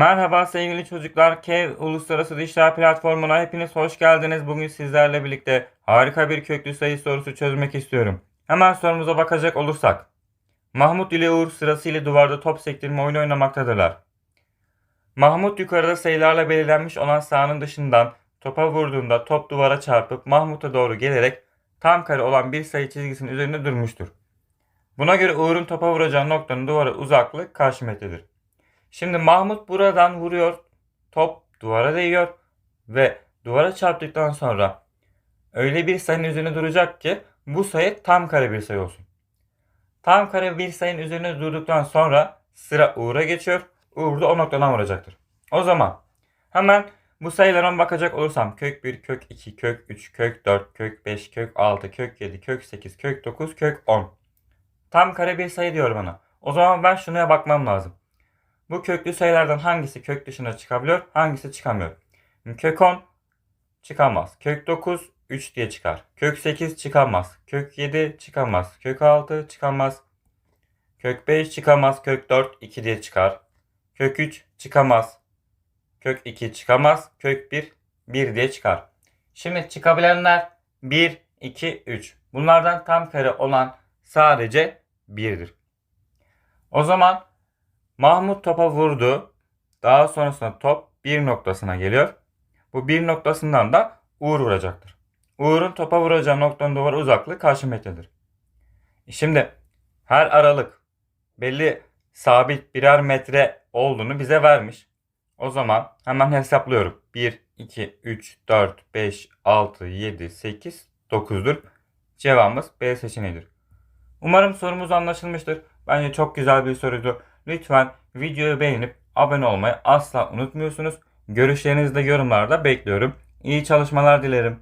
Merhaba sevgili çocuklar. Kev Uluslararası Dişler Platformu'na hepiniz hoş geldiniz. Bugün sizlerle birlikte harika bir köklü sayı sorusu çözmek istiyorum. Hemen sorumuza bakacak olursak. Mahmut ile Uğur sırasıyla duvarda top sektirme oyunu oynamaktadırlar. Mahmut yukarıda sayılarla belirlenmiş olan sahanın dışından topa vurduğunda top duvara çarpıp Mahmut'a doğru gelerek tam kare olan bir sayı çizgisinin üzerinde durmuştur. Buna göre Uğur'un topa vuracağı noktanın duvara uzaklığı kaç metredir? Şimdi Mahmut buradan vuruyor. Top duvara değiyor. Ve duvara çarptıktan sonra öyle bir sayının üzerine duracak ki bu sayı tam kare bir sayı olsun. Tam kare bir sayının üzerine durduktan sonra sıra Uğur'a geçiyor. Uğur da o noktadan vuracaktır. O zaman hemen bu sayılara bakacak olursam kök 1, kök 2, kök 3, kök 4, kök 5, kök 6, kök 7, kök 8, kök 9, kök 10. Tam kare bir sayı diyor bana. O zaman ben şuna bakmam lazım. Bu köklü sayılardan hangisi kök dışına çıkabiliyor, hangisi çıkamıyor? Kök 10 çıkamaz. Kök 9 3 diye çıkar. Kök 8 çıkamaz. Kök 7 çıkamaz. Kök 6 çıkamaz. Kök 5 çıkamaz. Kök 4 2 diye çıkar. Kök 3 çıkamaz. Kök 2 çıkamaz. Kök 1 1 diye çıkar. Şimdi çıkabilenler 1, 2, 3. Bunlardan tam kare olan sadece 1'dir. O zaman Mahmut topa vurdu. Daha sonrasında top bir noktasına geliyor. Bu bir noktasından da Uğur vuracaktır. Uğur'un topa vuracağı noktanın duvara uzaklığı kaç metredir? Şimdi her aralık belli sabit birer metre olduğunu bize vermiş. O zaman hemen hesaplıyorum. 1, 2, 3, 4, 5, 6, 7, 8, 9'dur. Cevabımız B seçeneğidir. Umarım sorumuz anlaşılmıştır. Bence çok güzel bir soruydu. Lütfen videoyu beğenip abone olmayı asla unutmuyorsunuz. Görüşlerinizi de yorumlarda bekliyorum. İyi çalışmalar dilerim.